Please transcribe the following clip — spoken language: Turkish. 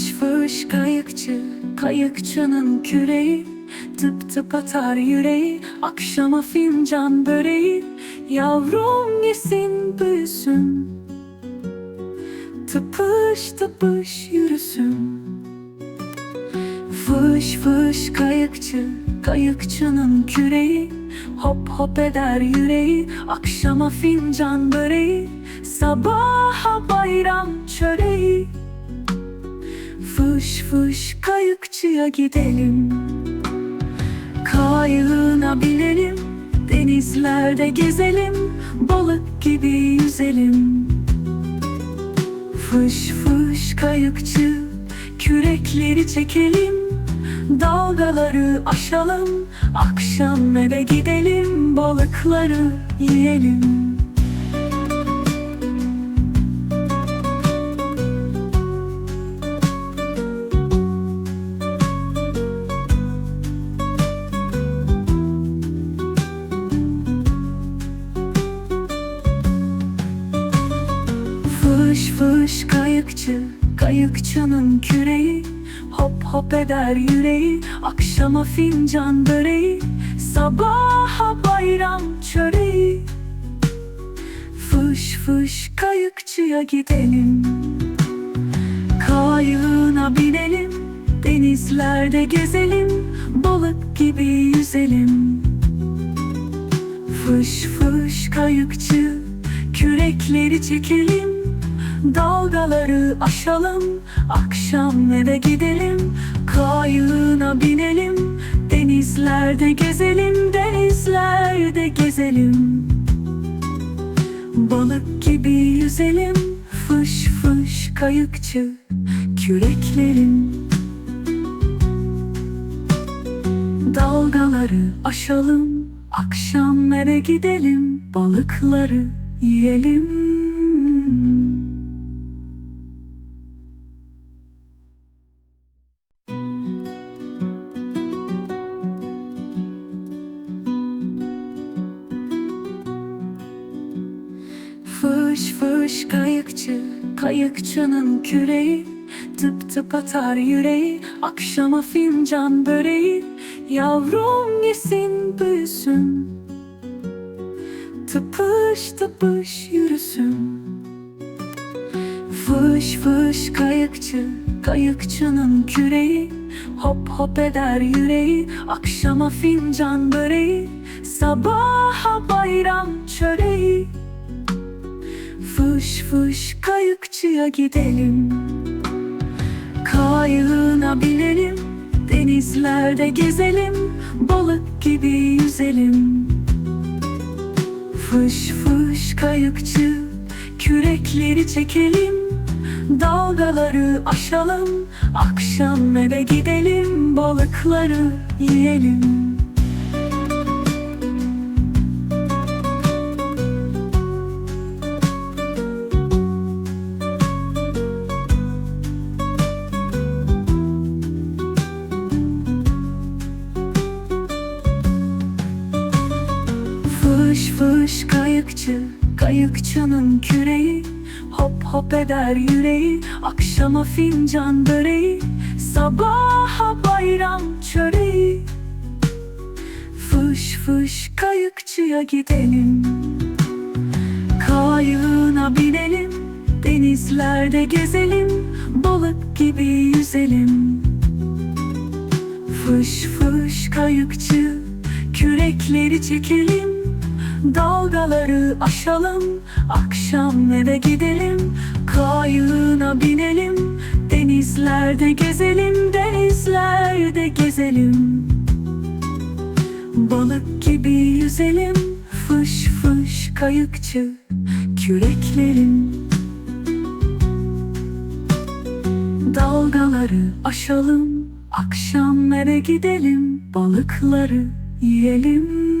fış kayıkçı Kayıkçının küreği. Tıp tıp atar yüreği Akşama fincan böreği. Yavrum yesin büyüsün. Tıpış tıpış yürüsün. Fış fış kayıkçı Kayıkçının küreği. Hop hop eder yüreği Akşama fincan böreği. Sabaha bayram Fış fış kayıkçıya gidelim. Kayığına binelim Denizlerde gezelim Balık gibi yüzelim. Fış fış kayıkçı Kürekleri çekelim Dalgaları aşalım Akşam eve gidelim Balıkları yiyelim Fış kayıkçı Kayıkçının küreği. Hop hop eder yüreği Akşama fincan böreği. Sabaha bayram çöreği. Fış fış kayıkçıya gidelim. Kayığına binelim Denizlerde gezelim Balık gibi yüzelim. Fış fış kayıkçı Kürekleri çekelim Dalgaları aşalım Akşam eve gidelim Kayığına binelim Denizlerde gezelim Denizlerde gezelim. Balık gibi yüzelim Fış fış kayıkçı Küreklerim. Dalgaları aşalım Akşam eve gidelim Balıkları yiyelim kayıkçı Kayıkçının küreği. Tıp tıp atar yüreği Akşama fincan böreği. Yavrum yesin büyüsün. Tıpış tıpış yürüsün. Fış fış kayıkçı Kayıkçının küreği. Hop hop eder yüreği Akşama fincan böreği. Sabaha bayram çöreği Fış fış kayıkçıya gidelim. Kayığına binelim Denizlerde gezelim Balık gibi yüzelim. Fış fış kayıkçı Kürekleri çekelim Dalgaları aşalım Akşam eve gidelim Balıkları yiyelim fış kayıkçı Kayıkçının küreği. Hop hop eder yüreği Akşama fincan böreği. Sabaha bayram çöreği. Fış fış kayıkçıya gidelim. Kayığına binelim Denizlerde gezelim Balık gibi yüzelim. Fış fış kayıkçı Kürekleri çekelim Dalgaları aşalım Akşam eve gidelim. Kayığına binelim Denizlerde gezelim Denizlerde gezelim. Balık gibi yüzelim Fış fış kayıkçı Küreklerim. Dalgaları aşalım Akşam eve gidelim Balıkları yiyelim